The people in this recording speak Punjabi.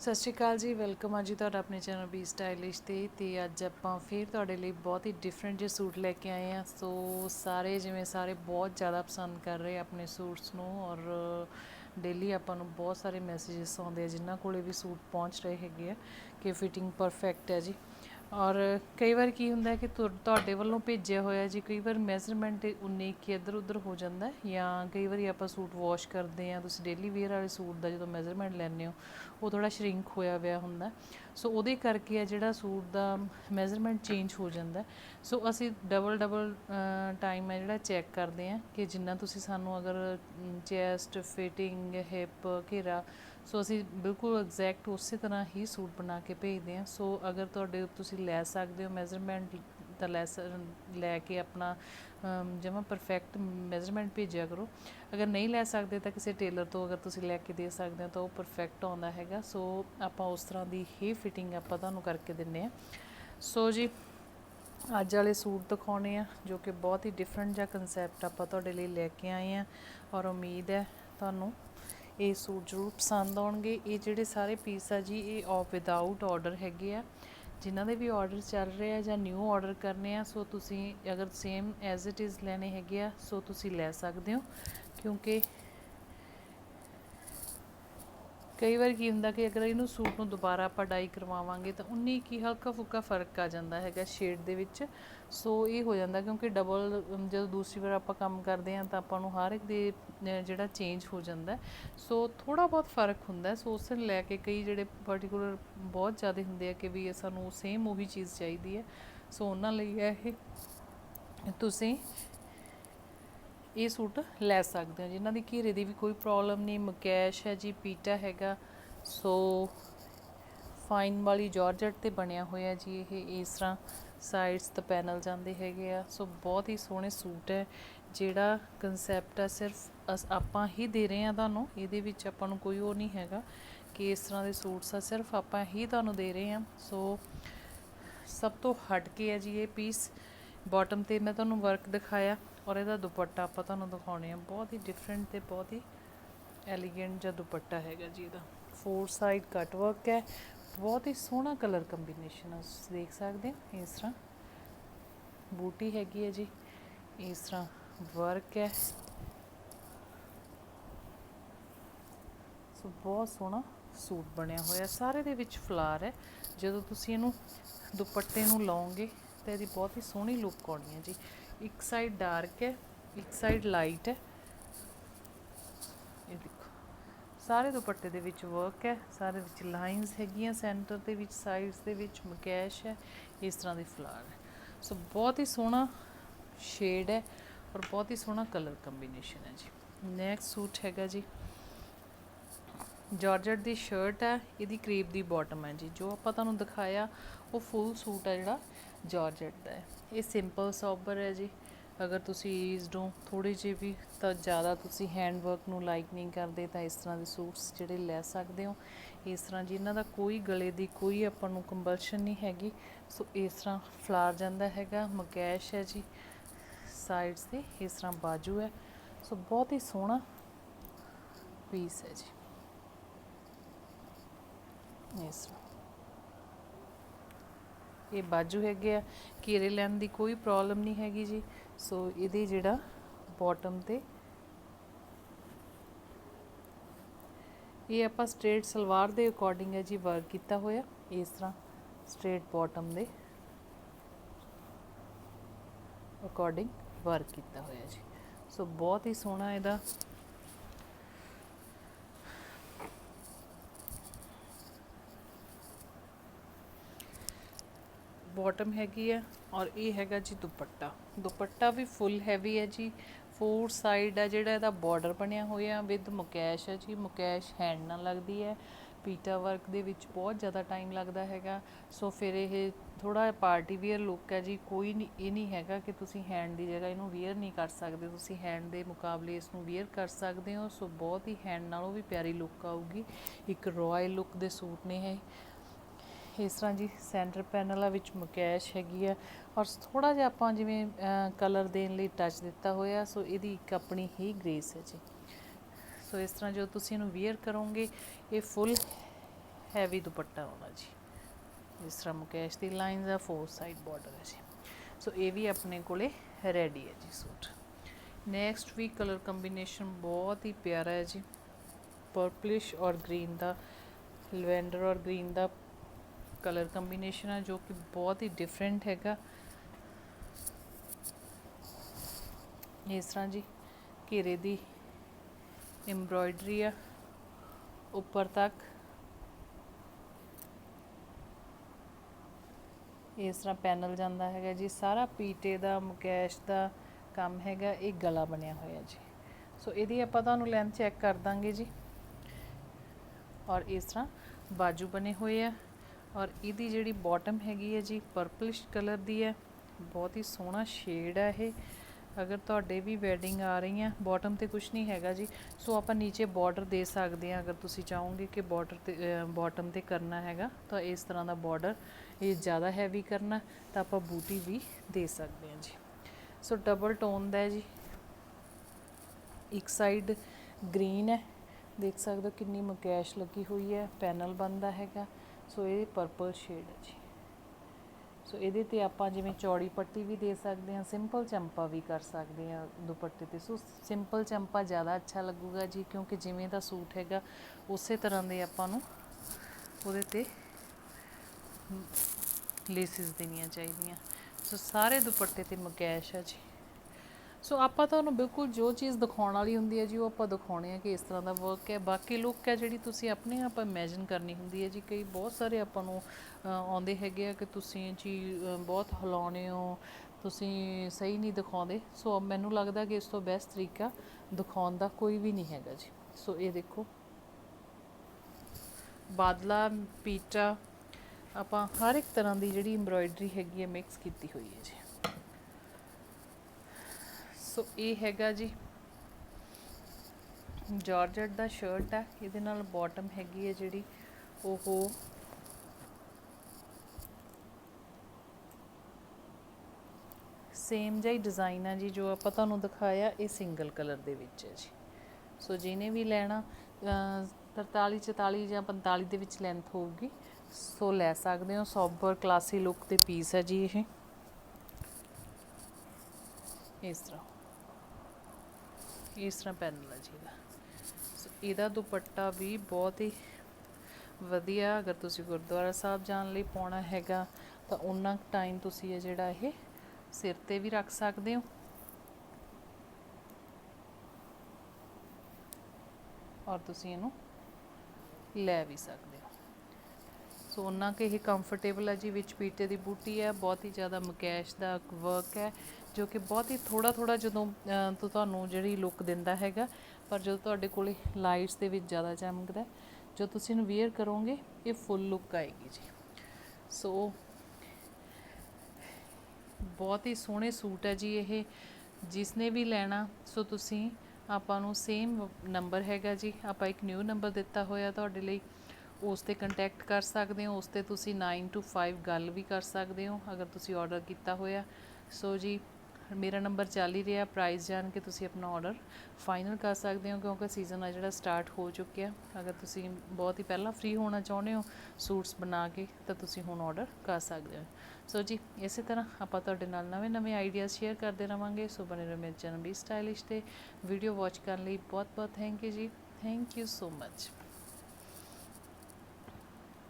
ਸਤਿ ਸ਼੍ਰੀ ਅਕਾਲ ਜੀ, ਵੈਲਕਮ ਆ ਜੀ ਤੁਹਾਡਾ ਆਪਣੇ ਚੈਨਲ ਬੀ ਸਟਾਈਲਿਸ਼ ਤੇ ਤੇ ਅੱਜ ਆਪਾਂ ਫਿਰ ਤੁਹਾਡੇ ਲਈ ਬਹੁਤ ਹੀ ਡਿਫਰੈਂਟ ਜਿਹੇ ਸੂਟ ਲੈ ਕੇ ਆਏ ਆ ਸੋ ਸਾਰੇ ਜਿਵੇਂ ਸਾਰੇ ਬਹੁਤ ਜ਼ਿਆਦਾ ਪਸੰਦ ਕਰ ਰਹੇ ਆਪਣੇ ਸੂਟਸ ਨੂੰ ਔਰ ਡੇਲੀ ਆਪਾਂ ਨੂੰ ਬਹੁਤ ਸਾਰੇ ਮੈਸੇजेस ਆਉਂਦੇ ਆ, ਜਿਨ੍ਹਾਂ ਕੋਲੇ ਵੀ ਸੂਟ ਪਹੁੰਚ ਰਹੇ ਹੈਗੇ ਆ ਕਿ ਫਿਟਿੰਗ ਪਰਫੈਕਟ ਹੈ ਜੀ। ਔਰ ਕਈ ਵਾਰ ਕੀ ਹੁੰਦਾ ਹੈ ਕਿ ਤੁ ਤੁਹਾਡੇ ਵੱਲੋਂ ਭੇਜਿਆ ਹੋਇਆ ਜੀ ਕਈ ਵਾਰ ਮੈਜ਼ਰਮੈਂਟ ਉਨੇ ਕਿ ਇੱਧਰ ਉੱਧਰ ਹੋ ਜਾਂਦਾ ਹੈ ਜਾਂ ਕਈ ਵਾਰੀ ਆਪਾਂ ਸੂਟ ਵਾਸ਼ ਕਰਦੇ ਆ ਤੁਸੀਂ ਡੇਲੀ ਵੇਅਰ ਵਾਲੇ ਸੂਟ ਦਾ ਜਦੋਂ ਮੈਜ਼ਰਮੈਂਟ ਲੈਂਦੇ ਹੋ, ਉਹ ਥੋੜਾ ਸ਼ਰਿੰਕ ਹੋਇਆ ਹੋਇਆ ਹੁੰਦਾ ਸੋ ਉਹਦੇ ਕਰਕੇ ਆ ਜਿਹੜਾ ਸੂਟ ਦਾ ਮੈਜ਼ਰਮੈਂਟ ਚੇਂਜ ਹੋ ਜਾਂਦਾ ਸੋ ਅਸੀਂ ਡਬਲ ਡਬਲ ਟਾਈਮ ਹੈ ਜਿਹੜਾ ਚੈੱਕ ਕਰਦੇ ਆ ਕਿ ਜਿੰਨਾ ਤੁਸੀਂ ਸਾਨੂੰ ਅਗਰ ਚੈਸਟ ਫਿਟਿੰਗ ਹਿਪ ਘੇਰਾ ਸੋ ਅਸੀਂ ਬਿਲਕੁਲ ਐਗਜ਼ੈਕਟ ਉਸੇ ਤਰ੍ਹਾਂ ਹੀ ਸੂਟ ਬਣਾ ਕੇ ਭੇਜਦੇ ਹਾਂ। ਸੋ ਅਗਰ ਤੁਹਾਡੇ ਤੁਸੀਂ ਲੈ ਸਕਦੇ ਹੋ ਮੈਜ਼ਰਮੈਂਟ ਤਾਂ ਲੈ ਸ- ਲੈ ਕੇ ਆਪਣਾ ਜਮਾ ਪਰਫੈਕਟ ਮੈਜ਼ਰਮੈਂਟ ਭੇਜਿਆ ਕਰੋ। ਅਗਰ ਨਹੀਂ ਲੈ ਸਕਦੇ ਤਾਂ ਕਿਸੇ ਟੇਲਰ ਤੋਂ ਅਗਰ ਤੁਸੀਂ ਲੈ ਕੇ ਦੇ ਸਕਦੇ ਹੋ ਤਾਂ ਉਹ ਪਰਫੈਕਟ ਆਉਂਦਾ ਹੈਗਾ। ਸੋ ਆਪਾਂ ਉਸ ਤਰ੍ਹਾਂ ਦੀ ਹੀ ਫਿਟਿੰਗ ਆਪਾਂ ਤੁਹਾਨੂੰ ਕਰਕੇ ਦਿੰਨੇ ਆ ਸੋ ਜੀ, ਅੱਜ ਵਾਲੇ ਸੂਟ ਦਿਖਾਉਣੇ ਆ, ਜੋ ਕਿ ਬਹੁਤ ਹੀ ਡਿਫਰੈਂਟ ਜਿਹਾ ਕਨਸੈਪਟ ਆਪਾਂ ਤੁਹਾਡੇ ਲਈ ਲੈ ਕੇ ਆਏ ਆ ਔਰ ਉਮੀਦ ਹੈ ਤੁਹਾਨੂੰ ਇਹ ਸੂਟ ਜ਼ਰੂਰ ਪਸੰਦ ਆਉਣਗੇ। ਇਹ ਜਿਹੜੇ ਸਾਰੇ ਪੀਸ ਆ ਜੀ, ਇਹ ਆਫ ਵਿਦਆਊਟ ਆਰਡਰ ਹੈਗੇ ਆ। ਜਿਨ੍ਹਾਂ ਦੇ ਵੀ ਆਰਡਰ ਚੱਲ ਰਹੇ ਆ ਜਾਂ ਨਿਊ ਆਰਡਰ ਕਰਨੇ ਆ, ਸੋ ਤੁਸੀਂ ਅਗਰ ਸੇਮ ਐਜ਼ ਇਟ ਇਜ਼ ਲੈਣੇ ਹੈਗੇ ਆ, ਸੋ ਤੁਸੀਂ ਲੈ ਸਕਦੇ ਹੋ। ਕਿਉਂਕਿ ਕਈ ਵਾਰ ਕੀ ਹੁੰਦਾ ਕਿ ਅਗਰ ਇਹਨੂੰ ਸੂਟ ਨੂੰ ਦੁਬਾਰਾ ਆਪਾਂ ਡਾਈ ਕਰਵਾਵਾਂਗੇ ਤਾਂ ਉਨੀ ਕੀ ਹਲਕਾ ਫੁਲਕਾ ਫ਼ਰਕ ਆ ਜਾਂਦਾ ਹੈਗਾ ਸ਼ੇਡ ਦੇ ਵਿੱਚ। ਸੋ ਇਹ ਹੋ ਜਾਂਦਾ ਕਿਉਂਕਿ ਡਬਲ ਜਦੋਂ ਦੂਸਰੀ ਵਾਰ ਆਪਾਂ ਕੰਮ ਕਰਦੇ ਹਾਂ ਤਾਂ ਆਪਾਂ ਨੂੰ ਹਰ ਇੱਕ ਦੇ ਜਿਹੜਾ ਚੇਂਜ ਹੋ ਜਾਂਦਾ ਸੋ ਥੋੜਾ ਬਹੁਤ ਫ਼ਰਕ ਹੁੰਦਾ ਸੋ ਉਸ ਨੂੰ ਲੈ ਕੇ ਕਈ ਜਿਹੜੇ ਪਾਰਟਿਕੂਲਰ ਬਹੁਤ ਜ਼ਿਆਦਾ ਹੁੰਦੇ ਆ ਕਿ ਵੀ ਇਹ ਸਾਨੂੰ ਸੇਮ ਉਹੀ ਚੀਜ਼ ਚਾਹੀਦੀ ਹੈ। ਸੋ ਉਹਨਾਂ ਲਈ ਹੈ ਇਹ, ਤੁਸੀਂ ਇਹ ਸੂਟ ਲੈ ਸਕਦੇ ਹੋ। ਜਿਨ੍ਹਾਂ ਦੀ ਘੇਰੇ ਦੀ ਵੀ ਕੋਈ ਪ੍ਰੋਬਲਮ ਨਹੀਂ, ਮਕੈਸ਼ ਹੈ ਜੀ, ਪੀਟਾ ਹੈਗਾ। ਸੋ ਫਾਈਨ ਵਾਲੀ ਜਾਰਜਟ ਤੇ ਬਣਿਆ ਹੋਇਆ ਜੀ ਇਹ, ਇਸ ਤਰ੍ਹਾਂ ਸਾਈਡਸ ਤੇ ਪੈਨਲ ਜਾਂਦੇ ਹੈਗੇ ਆ। ਸੋ ਬਹੁਤ ਹੀ ਸੋਹਣੇ ਸੂਟ ਹੈ। ਜਿਹੜਾ ਕਨਸੈਪਟ ਆ, ਸਿਰਫ ਅਸ- ਆਪਾਂ ਹੀ ਦੇ ਰਹੇ ਆ ਤੁਹਾਨੂੰ। ਇਹਦੇ ਵਿੱਚ ਆਪਾਂ ਨੂੰ ਕੋਈ ਉਹ ਨਹੀਂ ਹੈਗਾ ਕਿ ਇਸ ਤਰ੍ਹਾਂ ਦੇ ਸੂਟਸ ਆ, ਸਿਰਫ ਆਪਾਂ ਹੀ ਤੁਹਾਨੂੰ ਦੇ ਰਹੇ ਆ ਸੋ ਸਭ ਤੋਂ ਹਟ ਕੇ ਹੈ ਜੀ ਇਹ ਪੀਸ ਬਾਟਮ ਤੇ ਮੈਂ ਤੁਹਾਨੂੰ ਵਰਕ ਦਿਖਾਇਆ। ਔਰ ਇਹਦਾ ਦੁਪੱਟਾ ਆਪਾਂ ਤੁਹਾਨੂੰ ਦਿਖਾਉਣੇ ਆ ਬਹੁਤ ਹੀ ਡਿਫਰੈਂਟ ਤੇ ਬਹੁਤ ਹੀ ਐਲੀਗੈਂਟ ਜਿਹਾ ਦੁਪੱਟਾ ਹੈਗਾ ਜੀ ਇਹਦਾ। ਫੋਰ ਸਾਈਡ ਕੱਟ ਵਰਕ ਹੈ। ਬਹੁਤ ਹੀ ਸੋਹਣਾ ਕਲਰ ਕੰਬੀਨੇਸ਼ਨ ਆ ਤੁਸੀਂ ਦੇਖ ਸਕਦੇ ਹੋ ਇਸ ਤਰ੍ਹਾਂ। ਬੂਟੀ ਹੈਗੀ ਹੈ ਜੀ। ਇਸ ਤਰ੍ਹਾਂ ਵਰਕ ਹੈ। ਸੋ ਬਹੁਤ ਸੋਹਣਾ ਸੂਟ ਬਣਿਆ ਹੋਇਆ ਸਾਰੇ ਦੇ ਵਿੱਚ ਫਲਾਰ ਹੈ। ਜਦੋਂ ਤੁਸੀਂ ਇਹਨੂੰ ਦੁਪੱਟੇ ਨੂੰ ਲਾਓਗੇ ਤਾਂ ਇਹਦੀ ਬਹੁਤ ਹੀ ਸੋਹਣੀ ਲੁੱਕ ਆਉਣੀ ਹੈ ਜੀ। ਇੱਕ ਸਾਈਡ ਡਾਰਕ ਹੈ, ਇੱਕ ਸਾਈਡ ਲਾਈਟ ਹੈ। ਇਹ ਦੇਖੋ, ਸਾਰੇ ਦੁਪੱਟੇ ਦੇ ਵਿੱਚ ਵਰਕ ਹੈ, ਸਾਰੇ ਵਿੱਚ ਲਾਈਨਸ ਹੈਗੀਆਂ ਸੈਂਟਰ ਦੇ ਵਿੱਚ ਸਾਈਡਸ ਦੇ ਵਿੱਚ ਮਕੈਸ਼ ਹੈ, ਇਸ ਤਰ੍ਹਾਂ ਦੀ ਫਲਾਰ ਹੈ। ਸੋ ਬਹੁਤ ਹੀ ਸੋਹਣਾ ਸ਼ੇਡ ਹੈ ਔਰ ਬਹੁਤ ਹੀ ਸੋਹਣਾ ਕਲਰ ਕੰਬੀਨੇਸ਼ਨ ਹੈ ਜੀ। ਨੈਕਸਟ ਸੂਟ ਹੈਗਾ ਜੀ। ਜਾਰਜਟ ਦੀ ਸ਼ਰਟ ਹੈ, ਇਹਦੀ ਕਰੀਬ ਦੀ ਬਾਟਮ ਹੈ ਜੀ। ਜੋ ਆਪਾਂ ਤੁਹਾਨੂੰ ਦਿਖਾਇਆ, ਉਹ ਫੁੱਲ ਸੂਟ ਹੈ ਜਿਹੜਾ ਜਾਰਜਟ ਦਾ ਹੈ। ਇਹ ਸਿੰਪਲ ਸੋਬਰ ਹੈ ਜੀ। ਅਗਰ ਤੁਸੀਂ ਈਜ਼ਡ ਹੋ ਥੋੜੇ ਜਿਹੇ ਵੀ ਤਾਂ ਜ਼ਿਆਦਾ ਤੁਸੀਂ ਹੈਂਡ ਵਰਕ ਨੂੰ ਲਾਈਕ ਨਹੀਂ ਕਰਦੇ, ਤਾਂ ਇਸ ਤਰ੍ਹਾਂ ਦੇ ਸੂਟਸ ਜਿਹੜੇ ਲੈ ਸਕਦੇ ਹੋ। ਇਸ ਤਰ੍ਹਾਂ ਜੀ, ਇਹਨਾਂ ਦਾ ਕੋਈ ਗਲੇ ਦੀ ਕੋਈ ਆਪਾਂ ਨੂੰ ਕੰਬਲਸ਼ਨ ਨਹੀਂ ਹੈਗੀ। ਸੋ ਇਸ ਤਰ੍ਹਾਂ ਫਲਾਰ ਜਾਂਦਾ ਹੈਗਾ, ਮਕੈਸ਼ ਹੈ ਜੀ ਸਾਈਡਸ ਤੇ, ਇਸ ਤਰ੍ਹਾਂ ਬਾਜੂ ਹੈ। ਸੋ ਬਹੁਤ ਹੀ ਸੋਹਣਾ ਪੀਸ ਹੈ ਜੀ। ਇਸ ਤਰ੍ਹਾਂ। ਇਹ ਬਾਜੂ ਹੈਗੇ ਆ। ਘੇਰੇ ਲੈਣ ਦੀ ਕੋਈ ਪ੍ਰੋਬਲਮ ਨਹੀਂ ਹੈਗੀ ਜੀ। ਸੋ ਇਹਦੇ ਜਿਹੜਾ ਬਾਟਮ ਤੇ ਇਹ ਆਪਾਂ ਸਟ੍ਰੇਟ ਸਲਵਾਰ ਦੇ ਅਕੋਰਡਿੰਗ ਹੈ ਜੀ ਵਰਕ ਕੀਤਾ ਹੋਇਆ। ਇਸ ਤਰ੍ਹਾਂ ਸਟ੍ਰੇਟ ਬਾਟਮ ਦੇ ਅਕੋਰਡਿੰਗ ਵਰਕ ਕੀਤਾ ਹੋਇਆ ਜੀ। ਸੋ ਬਹੁਤ ਹੀ ਸੋਹਣਾ ਇਹਦਾ ਬਾਟਮ ਹੈਗੀ ਆ ਔਰ ਇਹ ਹੈਗਾ ਜੀ ਦੁਪੱਟਾ। ਦੁਪੱਟਾ ਵੀ ਫੁੱਲ ਹੈਵੀ ਹੈ ਜੀ। ਫੋਰ ਸਾਈਡ ਆ ਜਿਹੜਾ ਇਹਦਾ ਬਾਰਡਰ ਬਣਿਆ ਹੋਇਆ ਵਿਦ ਮੁਕੈਸ਼ ਹੈ ਜੀ। ਮੁਕੈਸ਼ ਹੈਂਡ ਨਾਲ ਲੱਗਦੀ ਹੈ। ਪੀਟਾ ਵਰਕ ਦੇ ਵਿੱਚ ਬਹੁਤ ਜ਼ਿਆਦਾ ਟਾਈਮ ਲੱਗਦਾ ਹੈਗਾ। ਸੋ ਫਿਰ ਇਹ ਥੋੜਾ ਪਾਰਟੀ ਵੇਅਰ ਲੁੱਕ ਹੈ ਜੀ। ਕੋਈ ਨਹੀਂ ਇਹ ਨਹੀਂ ਹੈਗਾ ਕਿ ਤੁਸੀਂ ਹੈਂਡ ਦੀ ਜਗ੍ਹਾ ਇਹਨੂੰ ਵੇਅਰ ਨਹੀਂ ਕਰ ਸਕਦੇ। ਤੁਸੀਂ ਹੈਂਡ ਦੇ ਮੁਕਾਬਲੇ ਇਸ ਨੂੰ ਵੇਅਰ ਕਰ ਸਕਦੇ ਹੋ। ਸੋ ਬਹੁਤ ਹੀ ਹੈਂਡ ਨਾਲੋਂ ਵੀ ਪਿਆਰੀ ਲੁੱਕ ਆਊਗੀ। ਇੱਕ ਰਾਇਲ ਲੁੱਕ ਦੇ ਸੂਟ ਨੇ ਇਹ। ਇਸ ਤਰ੍ਹਾਂ ਜੀ ਸੈਂਟਰ ਪੈਨਲ ਵਿੱਚ ਮੁਕੈਸ਼ ਹੈਗੀ ਆ। ਔਰ ਥੋੜਾ ਜਿਹਾ ਆਪਾਂ ਜਿਵੇਂ ਕਲਰ ਦੇਣ ਲਈ ਟੱਚ ਦਿੱਤਾ ਹੋਇਆ, ਸੋ ਇਹਦੀ ਇੱਕ ਆਪਣੀ ਹੀ ਗ੍ਰੇਸ ਹੈ ਜੀ। ਸੋ ਇਸ ਤਰ੍ਹਾਂ ਜਦੋਂ ਤੁਸੀਂ ਇਹਨੂੰ ਵੇਅਰ ਕਰੋਗੇ, ਇਹ ਫੁੱਲ ਹੈਵੀ ਦੁਪੱਟਾ ਆਉਣਾ ਜੀ। ਇਸ ਤਰ੍ਹਾਂ ਮੁਕੈਸ਼ ਦੀ ਲਾਈਨਸ ਆ ਫੋਰ ਸਾਈਡ ਬਾਰਡਰ ਹੈ ਜੀ। ਸੋ ਇਹ ਵੀ ਆਪਣੇ ਕੋਲੇ ਰੈਡੀ ਹੈ ਜੀ ਸੂਟ। ਨੈਕਸਟ ਵੀ ਕਲਰ ਕੰਬੀਨੇਸ਼ਨ ਬਹੁਤ ਹੀ ਪਿਆਰਾ ਹੈ ਜੀ। ਪਰਪਲਿਸ਼ ਔਰ ਗ੍ਰੀਨ ਦਾ ਲਵੈਂਡਰ ਔਰ ਗ੍ਰੀਨ ਦਾ ਕਲਰ ਕੰਬੀਨੇਸ਼ਨ ਆ ਜੋ ਕਿ ਬਹੁਤ ਹੀ ਡਿਫਰੈਂਟ ਹੈਗਾ। ਇਸ ਤਰ੍ਹਾਂ ਜੀ, ਘੇਰੇ ਦੀ ਐਮਬ੍ਰੋਇਡਰੀ ਆ, ਉੱਪਰ ਤੱਕ। ਇਸ ਤਰ੍ਹਾਂ ਪੈਨਲ ਜਾਂਦਾ ਹੈਗਾ ਜੀ, ਸਾਰਾ ਪੀਟੇ ਦਾ, ਮੁਕੈਸ਼ ਦਾ ਕੰਮ ਹੈਗਾ, ਇਹ ਗਲਾ ਬਣਿਆ ਹੋਇਆ ਜੀ। ਸੋ ਇਹਦੀ ਆਪਾਂ ਤੁਹਾਨੂੰ ਲੈਂਥ ਚੈੱਕ ਕਰ ਦਾਂਗੇ ਜੀ। ਔਰ ਇਸ ਤਰ੍ਹਾਂ ਬਾਜੂ ਬਣੇ ਹੋਏ ਆ। ਔਰ ਇਹਦੀ ਜਿਹੜੀ ਬਾਟਮ ਹੈਗੀ ਹੈ ਜੀ ਪਰਪਲਿਸ਼ ਕਲਰ ਦੀ ਹੈ। ਬਹੁਤ ਹੀ ਸੋਹਣਾ ਸ਼ੇਡ ਹੈ ਇਹ। ਅਗਰ ਤੁਹਾਡੇ ਵੀ ਵੈਡਿੰਗ ਆ ਰਹੀ ਆ ਬਾਟਮ ਤੇ ਕੁਝ ਨਹੀਂ ਹੈਗਾ ਜੀ। ਸੋ ਆਪਾਂ ਨੀਚੇ ਬਾਰਡਰ ਦੇ ਸਕਦੇ ਹਾਂ, ਅਗਰ ਤੁਸੀਂ ਚਾਹੋਗੇ ਕਿ ਬਾਰਡਰ ਤੇ ਬਾਟਮ ਤੇ ਕਰਨਾ ਹੈਗਾ, ਤਾਂ ਇਸ ਤਰ੍ਹਾਂ ਦਾ ਬਾਰਡਰ ਇਹ ਜ਼ਿਆਦਾ ਹੈਵੀ ਕਰਨਾ, ਤਾਂ ਆਪਾਂ ਬੂਟੀ ਵੀ ਦੇ ਸਕਦੇ ਹਾਂ ਜੀ। ਸੋ ਡਬਲ ਟੋਨ ਦਾ ਹੈ ਜੀ। ਇੱਕ ਸਾਈਡ ਗ੍ਰੀਨ ਹੈ। ਦੇਖ ਸਕਦੇ ਹੋ ਕਿੰਨੀ ਮੁਕੈਸ਼ ਲੱਗੀ ਹੋਈ ਹੈ ਪੈਨਲ ਬੰਦਾ ਹੈਗਾ। ਸੋ ਇਹ ਪਰਪਲ ਸ਼ੇਡ ਹੈ ਜੀ। ਸੋ ਇਹਦੇ ਤੇ ਆਪਾਂ ਜਿਵੇਂ ਚੌੜੀ ਪੱਟੀ ਵੀ ਦੇ ਸਕਦੇ ਹਾਂ ਸਿੰਪਲ ਚੰਪਾ ਵੀ ਕਰ ਸਕਦੇ ਹਾਂ ਦੁਪੱਟੇ ਤੇ। ਸੋ ਸਿੰਪਲ ਚੰਪਾ ਜ਼ਿਆਦਾ ਅੱਛਾ ਲੱਗੂਗਾ ਜੀ, ਕਿਉਂਕਿ ਜਿਵੇਂ ਦਾ ਸੂਟ ਹੈਗਾ, ਉਸੇ ਤਰ੍ਹਾਂ ਦੇ ਆਪਾਂ ਨੂੰ ਉਹਦੇ ਤੇ ਲੇਸਿਸ ਦੇਣੀਆਂ ਚਾਹੀਦੀਆਂ। ਸੋ ਸਾਰੇ ਦੁਪੱਟੇ ਤੇ ਮਕੈਸ਼ ਹੈ ਜੀ। ਸੋ ਆਪਾਂ ਤੁਹਾਨੂੰ ਬਿਲਕੁਲ ਜੋ ਚੀਜ਼ ਦਿਖਾਉਣ ਵਾਲੀ ਹੁੰਦੀ ਹੈ ਜੀ ਉਹ ਆਪਾਂ ਦਿਖਾਉਣੇ ਆ ਕਿ ਇਸ ਤਰ੍ਹਾਂ ਦਾ ਵਰਕ ਹੈ। ਬਾਕੀ ਲੁੱਕ ਹੈ ਜਿਹੜੀ ਤੁਸੀਂ ਆਪਣੇ ਆਪ ਇਮੇਜਿਨ ਕਰਨੀ ਹੁੰਦੀ ਹੈ ਜੀ ਕਈ ਬਹੁਤ ਸਾਰੇ ਆਪਾਂ ਨੂੰ ਆਉਂਦੇ ਹੈਗੇ ਆ ਕਿ ਤੁਸੀਂ ਜੀ ਅ, ਬਹੁਤ ਹਿਲਾਉਣੇ ਹੋ ਤੁਸੀਂ ਸਹੀ ਨਹੀਂ ਦਿਖਾਉਂਦੇ। ਸੋ ਮੈਨੂੰ ਲੱਗਦਾ ਕਿ ਇਸ ਤੋਂ ਬੈਸਟ ਤਰੀਕਾ ਦਿਖਾਉਣ ਦਾ ਕੋਈ ਵੀ ਨਹੀਂ ਹੈਗਾ ਜੀ। ਸੋ ਇਹ ਦੇਖੋ। ਬਾਦਲਾ ਪੀਟਾ ਆਪਾਂ ਹਰ ਇੱਕ ਤਰ੍ਹਾਂ ਦੀ ਜਿਹੜੀ ਐਮਬ੍ਰੋਇਡਰੀ ਹੈਗੀ ਹੈ ਮਿਕਸ ਕੀਤੀ ਹੋਈ ਹੈ ਜੀ। ਸੋ ਇਹ ਹੈਗਾ ਜੀ ਜਾਰਜਟ ਦਾ ਸ਼ਰਟ ਹੈ ਇਹਦੇ ਨਾਲ ਬਾਟਮ ਹੈਗੀ ਹੈ ਜਿਹੜੀ ਉਹ ਸੇਮ ਜਿਹਾ ਹੀ ਡਿਜ਼ਾਈਨ ਹੈ ਜੀ ਜੋ ਆਪਾਂ ਤੁਹਾਨੂੰ ਦਿਖਾਇਆ ਇਹ ਸਿੰਗਲ ਕਲਰ ਦੇ ਵਿੱਚ ਹੈ ਜੀ। ਸੋ ਜਿਹਨੇ ਵੀ ਲੈਣਾ ਅ, 43 44 ਜਾਂ 45 ਦੇ ਵਿੱਚ ਲੈਂਥ ਹੋਊਗੀ ਸੋ ਲੈ ਸਕਦੇ ਹੋ ਸੋਬਰ ਕਲਾਸੀ ਲੁੱਕ ਦੇ ਪੀਸ ਹੈ ਜੀ ਇਹ। ਇਸ ਤਰ੍ਹਾਂ। ਇਸ ਤਰ੍ਹਾਂ ਪੈਨਲ ਹੈ ਜੀ ਇਹਦਾ? ਸੋ ਇਹਦਾ ਦੁਪੱਟਾ ਵੀ ਬਹੁਤ ਹੀ ਵਧੀਆ, ਅਗਰ ਤੁਸੀਂ ਗੁਰਦੁਆਰਾ ਸਾਹਿਬ ਜਾਣ ਲਈ ਪਾਉਣਾ ਹੈਗਾ, ਤਾਂ ਉਹਨਾਂ ਟਾਈਮ ਤੁਸੀਂ ਇਹ ਜਿਹੜਾ ਇਹ ਸਿਰ ਤੇ ਵੀ ਰੱਖ ਸਕਦੇ ਹੋ। ਔਰ ਤੁਸੀਂ ਇਹਨੂੰ ਲੈ ਵੀ ਸਕਦੇ ਹੋ। ਸੋ ਉਹਨਾਂ ਕਿ ਇਹ ਕੰਫਰਟੇਬਲ ਹੈ ਜੀ, ਵਿੱਚ ਪੀਟੇ ਦੀ ਬੂਟੀ ਹੈ ਬਹੁਤ ਹੀ ਜ਼ਿਆਦਾ ਮਕੈਸ਼ ਦਾ ਵਰਕ ਹੈ। ਜੋ ਕਿ ਬਹੁਤ ਹੀ ਥੋੜਾ ਥੋੜਾ ਜਦੋਂ ਤੋਂ ਤੁਹਾਨੂੰ ਜਿਹੜੀ ਲੁੱਕ ਦਿੰਦਾ ਹੈਗਾ, ਪਰ ਜਦੋਂ ਤੁਹਾਡੇ ਕੋਲੇ ਲਾਈਟਸ ਦੇ ਵਿੱਚ ਜ਼ਿਆਦਾ ਚਮਕਦਾ ਜੋ ਤੁਸੀਂ ਇਹਨੂੰ ਵੇਅਰ ਕਰੋਗੇ, ਇਹ ਫੁੱਲ ਲੁੱਕ ਆਏਗੀ ਜੀ। ਸੋ ਬਹੁਤ ਹੀ ਸੋਹਣੇ ਸੂਟ ਹੈ ਜੀ ਇਹ। ਜਿਸਨੇ ਵੀ ਲੈਣਾ, ਸੋ ਤੁਸੀਂ ਆਪਾਂ ਨੂੰ ਸੇਮ ਨੰਬਰ ਹੈਗਾ ਜੀ। ਆਪਾਂ ਇੱਕ ਨਿਊ ਨੰਬਰ ਦਿੱਤਾ ਹੋਇਆ ਤੁਹਾਡੇ ਲਈ। ਉਸ ਤੇ ਕੰਟੈਕਟ ਕਰ ਸਕਦੇ ਹੋ। ਉਸ ਤੇ ਤੁਸੀਂ 9 to 5 ਗੱਲ ਵੀ ਕਰ ਸਕਦੇ ਹੋ, ਅਗਰ ਤੁਸੀਂ ਆਰਡਰ ਕੀਤਾ ਹੋਇਆ। ਸੋ ਜੀ ਮੇਰਾ ਨੰਬਰ ਚੱਲ ਹੀ ਰਿਹਾ ਪ੍ਰਾਈਸ ਜਾਣ ਕੇ ਤੁਸੀਂ ਆਪਣਾ ਆਰਡਰ ਫਾਈਨਲ ਕਰ ਸਕਦੇ ਹੋ, ਕਿਉਂਕਿ ਸੀਜ਼ਨ ਆ ਜਿਹੜਾ ਸਟਾਰਟ ਹੋ ਚੁੱਕਿਆ। ਅਗਰ ਤੁਸੀਂ ਬਹੁਤ ਹੀ ਪਹਿਲਾਂ ਫ੍ਰੀ ਹੋਣਾ ਚਾਹੁੰਦੇ ਹੋ ਸੂਟਸ ਬਣਾ ਕੇ, ਤਾਂ ਤੁਸੀਂ ਹੁਣ ਆਰਡਰ ਕਰ ਸਕਦੇ ਹੋ। ਸੋ ਜੀ, ਇਸੇ ਤਰ੍ਹਾਂ ਆਪਾਂ ਤੁਹਾਡੇ ਨਾਲ ਨਵੇਂ ਨਵੇਂ ਆਈਡੀਆਜ਼ ਸ਼ੇਅਰ ਕਰਦੇ ਰਵਾਂਗੇ। ਸੋ ਬਣੇ ਰਹੋ ਮੇਰੇ ਚੈਨਲ ਵੀ ਸਟਾਈਲਿਸ਼ ਤੇ ਵੀਡੀਓ ਵਾਚ ਕਰਨ ਲਈ ਬਹੁਤ ਬਹੁਤ ਥੈਂਕ ਯੂ ਜੀ। Thank you so much